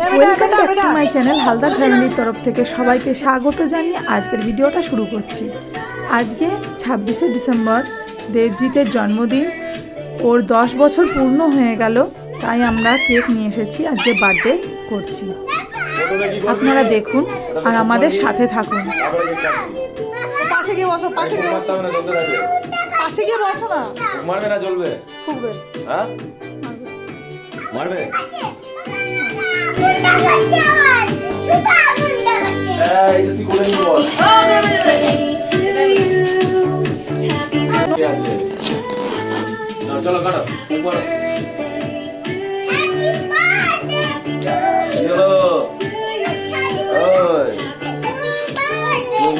Welcome back to my channel Haldar ফ্যামিলির তরফ থেকে সবাইকে স্বাগত জানিয়ে আজকের ভিডিওটা শুরু করছি। আজকে ছাব্বিশে ডিসেম্বর দেবজিতের জন্মদিন। ওর দশ বছর পূর্ণ হয়ে গেল তাই আমরা কেক নিয়ে এসেছি আজকে বার্থডে করছি। আপনারা দেখুন আর আমাদের সাথে থাকুন। পাশে গিয়ে বসো পাশে গিয়ে বসো। পাশে গিয়ে বসো না। মারবে না জ্বলবে। খুববে হ্যাঁ? মারবে। চলো কাটো চলো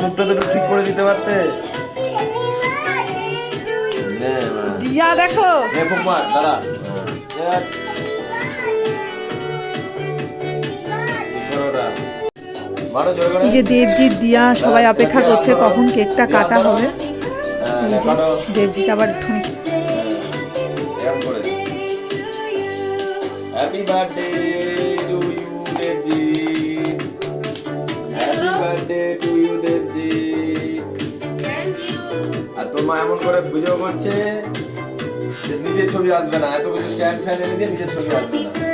মুখটা তো ঠিক করে দিতে পারতে। দিয়া দেখো। মার দাঁড়া এই যে দেবজিৎ দিয়া সবাই অপেক্ষা করছে কখন কেকটা কাটা হবে। দেবজিৎ আবার বার্থডে বার্থডে আর এমন করে ভিডিও করছে নিজের ছবি আসবে না। এত কিছু স্ট্যান্ড ফ্যান এনে নিজের ছবি আসবে না।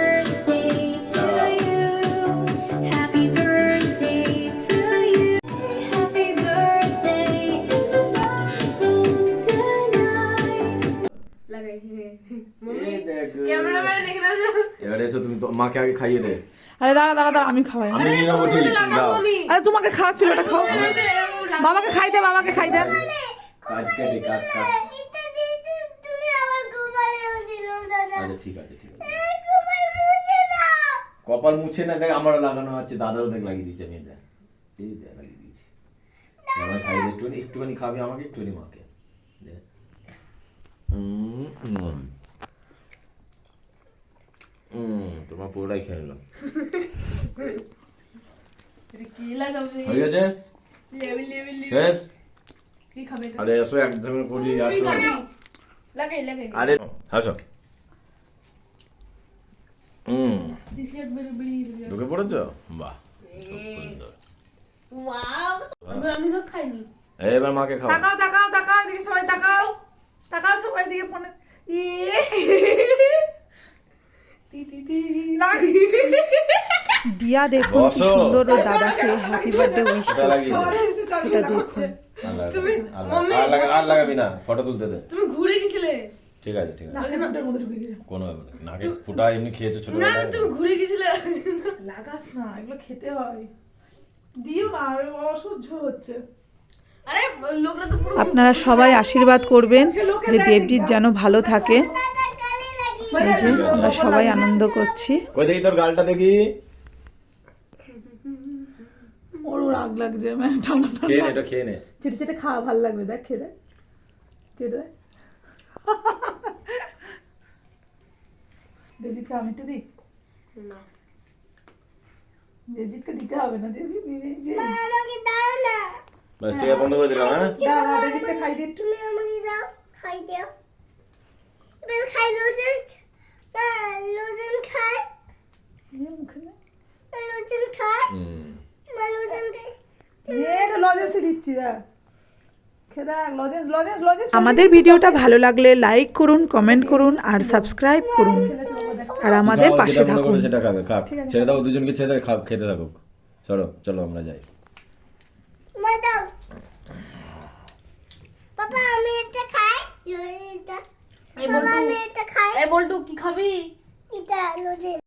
এবারে এসো তুমি মাকে আগে খাইয়ে দে। আরে দাঁড়া দাঁড়া দাঁড়া আমি খাওয়াই। আমি দাও। আরে তোমাকে খাওয়াচ্ছিল ওটা খাও। বাবাকে খাই দে বাবাকে খাই দে। কাট কেটে কাট কাট। আচ্ছা ঠিক আছে ঠিক আছে। কপাল মুছে না দেখ আমার লাগানো আছে দাদাও দেখ লাগিয়ে দিচ্ছে আমি দেখ। এই দেখ লাগিয়ে দিয়েছি। আমার খাই একটুখানি একটুখানি খাবি আমাকে একটুখানি মাকে। দে। তোমার পুরোটাই খেয়ে নিলাম। হয়ে গেছে? শেষ? আরে এসো একদম করি আসো। আরে আসো। হুম। ঢুকে পড়েছো? বাহ আমি তো খাইনি। এবার মাকে খাও। তাকাও তাকাও তাকাও এদিকে সবাই তাকাও। তাকাও সবাই এদিকে ফোনে ইয়ে। দিয়া দেখুন কি সুন্দর দাদাকে হ্যাপি বার্থডে উইশ চালিয়ে এটা। দেখুন। তুমি, আর আর লাগা- আর লাগাবি না ফটো তুলতে দে। তুমি ঘুরে গেছিলে। ঠিক আছে ঠিক আছে। নাকের মুখটার মধ্যে ঢুকে গেছে। কোনো ব্যাপার। নাকে ফুটা এমনি খেয়েছো ছোট না তুমি ঘুরে গেছিলে। লাগাস না এগুলো খেতে হয়। দিও না আর অসহ্য হচ্ছে। আরে লোকরা তো পুরো আপনারা সবাই আশীর্বাদ করবেন যে দেবজিৎ যেন ভালো থাকে। আমরা সবাই আনন্দ করছি। কই দেখি তোর গালটা দেখি। রাগ লাগছে মানে ঠান্ডা খেয়ে নে এটা খেয়ে নে। চেটে চেটে খাওয়া ভালো লাগবে দেখ খেয়ে দেখ। চেটে দেখ। দেবজিৎকে আমি একটু দিই? না। দিতে হবে না নিজে নিজে। বাস ঠিক বন্ধ করে দিলাম হ্যাঁ? দাঁড়া দাঁড়া দেবজিৎকে খাই দিয়ে একটু। নিয়ে মুখে নে হুম নে এটা লজেন্সই দিচ্ছি দেখ খেয়ে দেখ লজেন্স লজেন্স লজেন্স আমাদের ভিডিওটা ভালো লাগলে লাইক করুন কমেন্ট করুন আর সাবস্ক্রাইব করুন। আর আমাদের পাশে থাকুন। সেটা খাবে খাক ছেড়ে দাও দুজনকে ছেড়ে দাও খাও খেতে থাকুক। চলো চলো আমরা যাই। পাপা আমি এটা খাই। এটা। এই বাবা বল্টু এটা এই বল্টু কি খাবি? এটা লজেন্স।